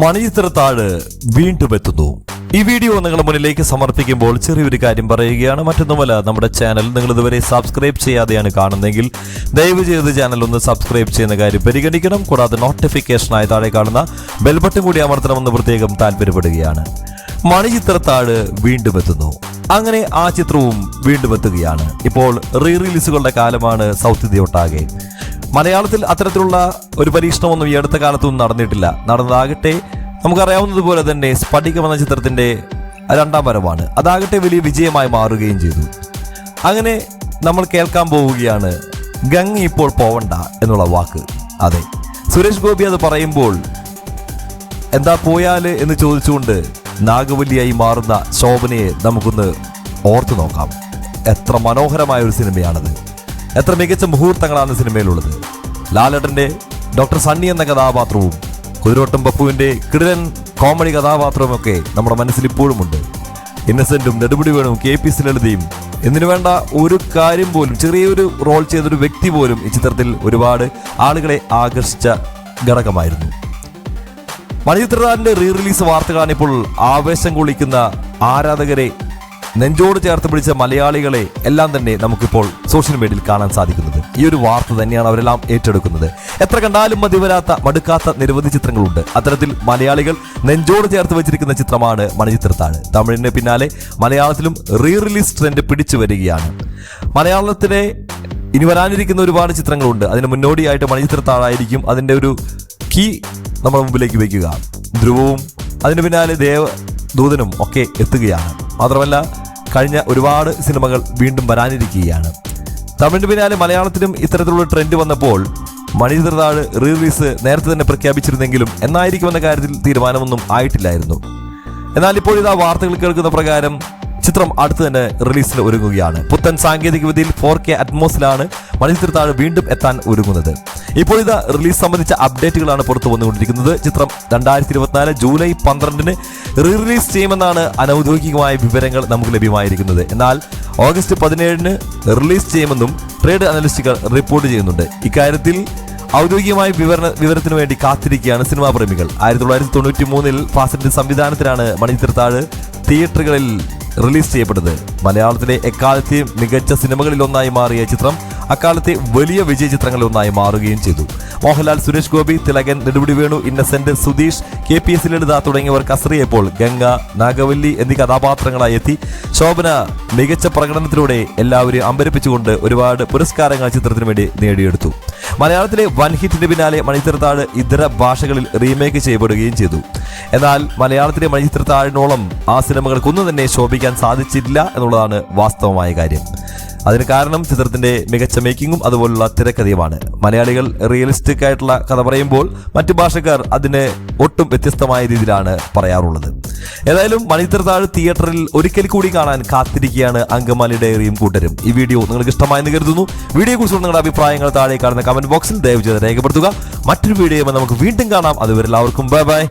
മണിച്ചിത്രത്താഴ് വീണ്ടും എത്തുന്നു. ഈ വീഡിയോ നിങ്ങൾ മുന്നിലേക്ക് സമർപ്പിക്കുമ്പോൾ ചെറിയൊരു കാര്യം പറയുകയാണ്. മറ്റൊന്നുമല്ല നമ്മുടെ ചാനൽ നിങ്ങൾ ഇതുവരെ സബ്സ്ക്രൈബ് ചെയ്യാതെയാണ് കാണുന്നതെങ്കിൽ ദയവ് ചെയ്ത് ചാനൽ ഒന്ന് സബ്സ്ക്രൈബ് ചെയ്യുന്ന കാര്യം പരിഗണിക്കണം. കൂടാതെ നോട്ടിഫിക്കേഷനായി താഴെ കാണുന്ന ബെൽബട്ടൺ കൂടി അമർത്തണമെന്ന് പ്രത്യേകം താല്പര്യപ്പെടുകയാണ്. മണിചിത്രത്താഴ് വീണ്ടും എത്തുന്നു. അങ്ങനെ ആ ചിത്രവും വീണ്ടും എത്തുകയാണ്. ഇപ്പോൾ റീ റിലീസുകളുടെ കാലമാണ് സൗത്ത് ഇന്ത്യ ഒട്ടാകെ. മലയാളത്തിൽ അത്തരത്തിലുള്ള ഒരു പരീക്ഷണമൊന്നും ഈ അടുത്ത കാലത്തൊന്നും നടന്നിട്ടില്ല. നടന്നതാകട്ടെ നമുക്കറിയാവുന്നതുപോലെ തന്നെ സ്ഫടികം എന്ന ചിത്രത്തിന്റെ രണ്ടാം വരവാണ്. അതാകട്ടെ വലിയ വിജയമായി മാറുകയും ചെയ്തു. അങ്ങനെ നമ്മൾ കേൾക്കാൻ പോവുകയാണ് ഗംഗ ഇപ്പോൾ പോവണ്ട എന്നുള്ള വാക്ക്. അതെ സുരേഷ് ഗോപി അത് പറയുമ്പോൾ എന്താ പോയാൽ? എന്ന് ചോദിച്ചുകൊണ്ട് നാഗവല്ലിയായി മാറുന്ന ശോഭനയെ നമുക്കൊന്ന് ഓർത്തു നോക്കാം. എത്ര മനോഹരമായ ഒരു സിനിമയാണത്. എത്ര മികച്ച മുഹൂർത്തങ്ങളാണ് സിനിമയിലുള്ളത്. ലാലേട്ടന്റെ ഡോക്ടർ സണ്ണി എന്ന കഥാപാത്രവും കുതിരോട്ടം പപ്പുവിന്റെ കിടിലൻ കോമഡി കഥാപാത്രവും ഒക്കെ നമ്മുടെ മനസ്സിൽ ഇപ്പോഴുമുണ്ട് ഇന്നസെന്റും നെടുപടി വേണും കെ പി സി ലളിതയും എന്നിനു വേണ്ട ഒരു കാര്യം പോലും ചെറിയൊരു റോൾ ചെയ്തൊരു വ്യക്തി പോലും ഈ ചിത്രത്തിൽ ഒരുപാട് ആളുകളെ ആകർഷിച്ച ഘടകമായിരുന്നു. മണിച്ചിത്രതാറിന്റെ റീ റിലീസ് വാർത്തകളാണ് ഇപ്പോൾ ആവേശം കൊള്ളിക്കുന്ന ആരാധകരെ നെഞ്ചോട് ചേർത്ത് പിടിച്ച മലയാളികളെ എല്ലാം തന്നെ നമുക്കിപ്പോൾ സോഷ്യൽ മീഡിയയിൽ കാണാൻ സാധിക്കുന്നത്. ഈ ഒരു വാർത്ത തന്നെയാണ് അവരെല്ലാം ഏറ്റെടുക്കുന്നത്. എത്ര കണ്ടാലും മതി വരാത്ത മടുക്കാത്ത നിരവധി ചിത്രങ്ങളുണ്ട്. അത്തരത്തിൽ മലയാളികൾ നെഞ്ചോട് ചേർത്ത് വെച്ചിരിക്കുന്ന ചിത്രമാണ് മണിചിത്രത്താണ്. തമിഴിന് പിന്നാലെ മലയാളത്തിലും റീ റിലീസ് ട്രെൻഡ് പിടിച്ചു വരികയാണ്. മലയാളത്തിലെ ഇനി വരാനിരിക്കുന്ന ഒരുപാട് ചിത്രങ്ങളുണ്ട്. അതിന് മുന്നോടിയായിട്ട് മണിചിത്രത്താളായിരിക്കും അതിന്റെ ഒരു കീ നമ്മുടെ മുമ്പിലേക്ക് വയ്ക്കുക. ധ്രുവവും അതിന് പിന്നാലെ ദേവദൂതനും ഒക്കെ എത്തുകയാണ്. മാത്രമല്ല കഴിഞ്ഞ ഒരുപാട് സിനിമകൾ വീണ്ടും വരാനിരിക്കുകയാണ്. തമിഴിന് പിന്നാലെ മലയാളത്തിലും ഇത്തരത്തിലുള്ള ട്രെൻഡ് വന്നപ്പോൾ മണിചിത്രതാഴ് റിലീസ് നേരത്തെ തന്നെ പ്രഖ്യാപിച്ചിരുന്നെങ്കിലും എന്നായിരിക്കുമെന്ന കാര്യത്തിൽ തീരുമാനമൊന്നും ആയിട്ടില്ലായിരുന്നു. എന്നാൽ ഇപ്പോൾ ഇതാ വാർത്തകൾ കേൾക്കുന്ന പ്രകാരം ചിത്രം അടുത്ത് തന്നെ റിലീസിന് ഒരുങ്ങുകയാണ്. പുത്തൻ സാങ്കേതികവിദ്യയിൽ ഫോർ കെ അറ്റ്മോസിലാണ് മണിച്ചിത്രത്താഴ് വീണ്ടും എത്താൻ ഒരുങ്ങുന്നത്. ഇപ്പോൾ ഇത് റിലീസ് സംബന്ധിച്ച അപ്ഡേറ്റുകളാണ് പുറത്തു വന്നുകൊണ്ടിരിക്കുന്നത്. ചിത്രം രണ്ടായിരത്തി ഇരുപത്തിനാല് ജൂലൈ പന്ത്രണ്ടിന് റീ റിലീസ് ചെയ്യുമെന്നാണ് അനൌദ്യോഗികമായ വിവരങ്ങൾ നമുക്ക് ലഭ്യമായിരിക്കുന്നത്. എന്നാൽ ഓഗസ്റ്റ് പതിനേഴിന് റിലീസ് ചെയ്യുമെന്നും ട്രേഡ് അനലിസ്റ്റുകൾ റിപ്പോർട്ട് ചെയ്യുന്നുണ്ട്. ഇക്കാര്യത്തിൽ ഔദ്യോഗികമായ വിവരണ വിവരത്തിനു വേണ്ടി കാത്തിരിക്കുകയാണ് സിനിമാ പ്രേമികൾ. ആയിരത്തി തൊള്ളായിരത്തി തൊണ്ണൂറ്റി മൂന്നിൽ ഫാസിന്റെ സംവിധാനത്തിലാണ് മണിച്ചിത്രത്താഴ് തിയേറ്ററുകളിൽ റിലീസ് ചെയ്യപ്പെട്ടത്. മലയാളത്തിലെ എക്കാലത്തെയും മികച്ച സിനിമകളിലൊന്നായി മാറിയ ചിത്രം അക്കാലത്തെ വലിയ വിജയ ചിത്രങ്ങളിലൊന്നായി മാറുകയും ചെയ്തു. Mohanlal Suresh Gopi Thilakan Nedumudi Venu Innocent Sudheesh K P S Lalitha തുടങ്ങിയവർ കസറിയപ്പോൾ ഗംഗ നാഗവല്ലി എന്നീ കഥാപാത്രങ്ങളായി എത്തി. ശോഭന മികച്ച പ്രകടനത്തിലൂടെ എല്ലാവരെയും അമ്പരിപ്പിച്ചുകൊണ്ട് ഒരുപാട് പുരസ്കാരങ്ങൾ ചിത്രത്തിന് വേണ്ടി നേടിയെടുത്തു. മലയാളത്തിലെ വൻ ഹിറ്റിന് പിന്നാലെ മണിച്ചിത്രത്താഴ് ഇതര ഭാഷകളിൽ റീമേക്ക് ചെയ്യപ്പെടുകയും ചെയ്തു. എന്നാൽ മലയാളത്തിലെ മണിച്ചിത്രത്താഴിനോളം ആ സിനിമകൾക്കൊന്നും തന്നെ ശോഭിക്കാൻ സാധിച്ചില്ല എന്നുള്ളതാണ് വാസ്തവമായ കാര്യം. അതിന് കാരണം ചിത്രത്തിന്റെ മികച്ച മേക്കിങ്ങും അതുപോലുള്ള തിരക്കഥയുമാണ്. മലയാളികൾ റിയലിസ്റ്റിക് ആയിട്ടുള്ള കഥ പറയുമ്പോൾ മറ്റു ഭാഷക്കാർ അതിന് ഒട്ടും വ്യത്യസ്തമായ രീതിയിലാണ് പറയാറുള്ളത്. ഏതായാലും മണിച്ചിത്രത്താഴ് തിയേറ്ററിൽ ഒരിക്കൽ കൂടി കാണാൻ കാത്തിരിക്കുകയാണ് അങ്കമാലി ഡയറിയും കൂട്ടരും. ഈ വീഡിയോ നിങ്ങൾക്ക് ഇഷ്ടമായെന്ന് കരുതുന്നു. വീഡിയോ കുറിച്ചുള്ള നിങ്ങളുടെ അഭിപ്രായങ്ങൾ താഴെ കാണുന്ന കമന്റ് ബോക്സിൽ ദയവ് ചെയ്ത് രേഖപ്പെടുത്തുക. മറ്റൊരു വീഡിയോ നമുക്ക് വീണ്ടും കാണാം. അതുവരെ എല്ലാവർക്കും ബൈ ബൈ